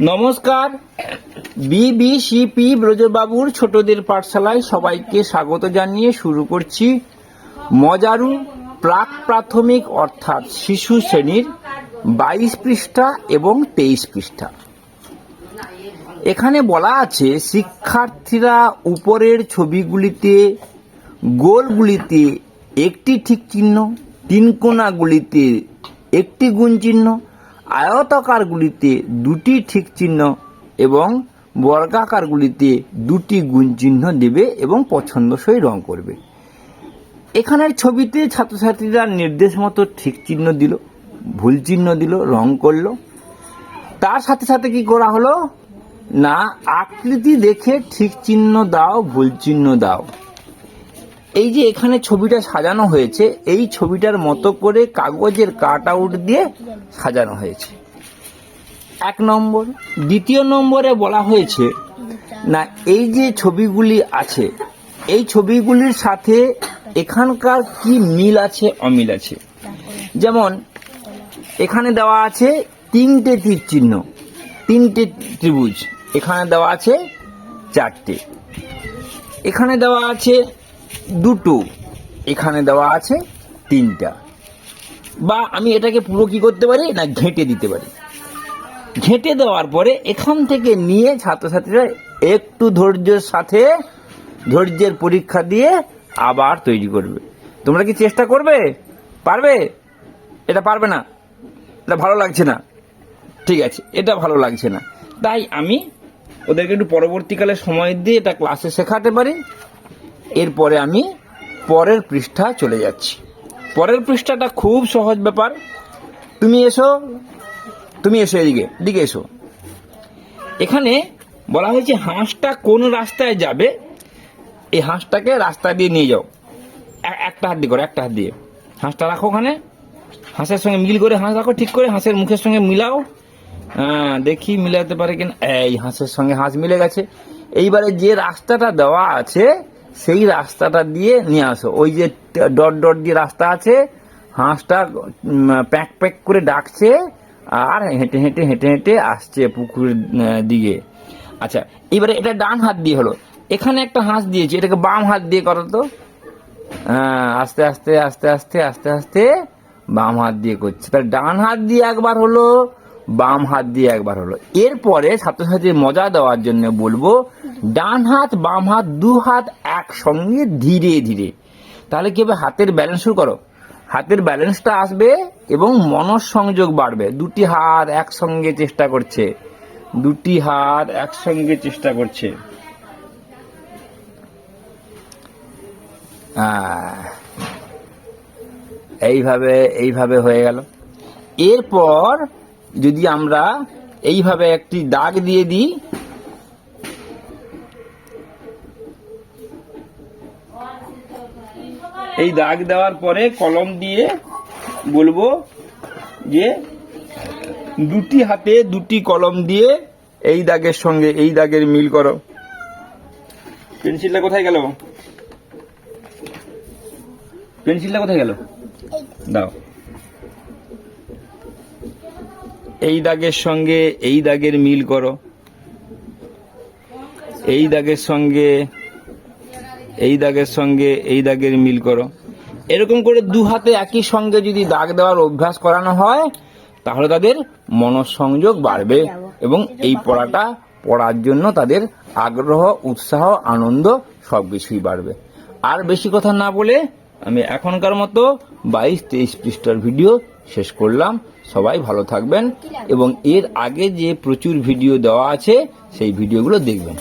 নমস্কার। বিবিসিপি ব্রজবাবুর ছোটদের পাঠশালায় সবাইকে স্বাগত জানিয়ে শুরু করছি মজারু প্রাক প্রাথমিক অর্থাৎ শিশু শ্রেণির বাইশ পৃষ্ঠা এবং তেইশ পৃষ্ঠা। এখানে বলা আছে, শিক্ষার্থীরা উপরের ছবিগুলিতে, গোলগুলিতে একটি ঠিক চিহ্ন, তিন কোণাগুলিতে একটি গুণ চিহ্ন আয়তাকারগুলিতে দুটি ঠিক চিহ্ন এবং বর্গাকারগুলিতে দুটি গুণ চিহ্ন দেবে এবং পছন্দসই রং করবে। এখানের ছবিতে ছাত্রছাত্রীরা নির্দেশ মতো ঠিক চিহ্ন দিল, ভুল চিহ্ন দিল, রং করল। তার সাথে সাথে কি করা হলো? না, আকৃতি দেখে ঠিক চিহ্ন দাও, ভুল চিহ্ন দাও। এই যে এখানে ছবিটা সাজানো হয়েছে, এই ছবিটার মতো করে কাগজের কাট আউট দিয়ে সাজানো হয়েছে। এক নম্বর, দ্বিতীয় নম্বরে বলা হয়েছে, না, এই যে ছবিগুলি আছে, এই ছবিগুলির সাথে এখানকার কি মিল আছে, অমিল আছে? যেমন, এখানে দেওয়া আছে তিনটে তীর চিহ্ন তিনটে ত্রিভুজ, এখানে দেওয়া আছে চারটে। এখানে দেওয়া আছে দুটো। এখানে দেওয়া আছে তিনটা। বা আমি এটাকে পুরো কি করতে পারি না ঘেঁটে দিতে পারি? ঘেঁটে দেওয়ার পরে এখান থেকে নিয়ে ছাত্রছাত্রীরা একটু ধৈর্যের সাথে ধৈর্যের পরীক্ষা দিয়ে আবার তৈরি করবে। তোমরা কি চেষ্টা করবে? পারবে? এটা পারবে না। এটা ভালো লাগছে না। ঠিক আছে, এটা ভালো লাগছে না। তাই আমি ওদেরকে একটু পরবর্তীকালে সময় দিয়ে এটা ক্লাসে শেখাতে পারি। এরপরে আমি পরের পৃষ্ঠা চলে যাচ্ছি। পরের পৃষ্ঠাটা খুব সহজ ব্যাপার। তুমি এসো তুমি এসো এদিকে দিকে এসো। এখানে বলা হয়েছে হাঁসটা কোন রাস্তায় যাবে? এই হাঁসটাকে রাস্তা দিয়ে নিয়ে যাও। একটা হাত দিয়ে করো, একটা হাত দিয়ে। হাঁসটা রাখো ওখানে। হাঁসের সঙ্গে মিল করে হাঁস রাখো, ঠিক করে হাঁসের মুখের সঙ্গে মিলাও। হ্যাঁ দেখি মিলাতে পারে কিনা। এই হাঁসের সঙ্গে হাঁস মিলে গেছে। এইবারে যে রাস্তাটা দেওয়া আছে সেই রাস্তাটা দিয়ে নিয়ে আসো। ওই যে ডট ডট দিয়ে রাস্তা আছে, হাঁসটা প্যাক প্যাক করে ডাকছে আর হেঁটে হেঁটে হেঁটে হেঁটে আসছে পুকুরের দিকে। আচ্ছা এবারে এটা ডান হাত দিয়ে হলো। এখানে একটা হাঁস দিয়েছে, এটাকে বাম হাত দিয়ে করো তো। হ্যাঁ আস্তে আস্তে আস্তে আস্তে আস্তে আস্তে বাম হাত দিয়ে করছে। তাহলে ডান হাত দিয়ে একবার হলো, বাম হাত দিয়ে একবার হলো। এরপরে ছাত্রছাত্রীর মজা দেওয়ার জন্য বলব ডান হাত, বাম হাত, দু হাত একসঙ্গে ধীরে ধীরে। তাহলে কি হবে? হাতের ব্যালেন্স শুরু করো। হাতের ব্যালেন্সটা আসবে এবং মনঃসংযোগ বাড়বে। দুটি হাত একসঙ্গে চেষ্টা করছে। দুটি হাত একসঙ্গে চেষ্টা করছে। এইভাবে এইভাবে হয়ে গেল। এরপর যদি আমরা এইভাবে একটি দাগ দিয়ে দিই এই দাগ দেওয়ার পরে কলম দিয়ে বলব যে দুটি হাতে দুটি কলম দিয়ে এই দাগের সঙ্গে এই দাগের মিল করো। পেন্সিলটা কোথায় গেল? পেন্সিলটা কোথায় গেল? দাও। এই দাগের সঙ্গে এই দাগের মিল করো। এই দাগের সঙ্গে এই দাগের সঙ্গে এই দাগের মিল করো। এরকম করে দু হাতে একই সঙ্গে যদি দাগ দেওয়ার অভ্যাস করানো হয়, তাহলে তাদের মনঃসংযোগ বাড়বে এবং এই পড়াটা পড়ার জন্য তাদের আগ্রহ, উৎসাহ, আনন্দ সবকিছুই বাড়বে। আর বেশি কথা না বলে আমি এখনকার মতো বাইশ তেইশ পৃষ্ঠার ভিডিও শেষ করলাম। সবাই ভালো থাকবেন এবং এর আগে যে প্রচুর ভিডিও দেওয়া আছে, সেই ভিডিওগুলো দেখবেন।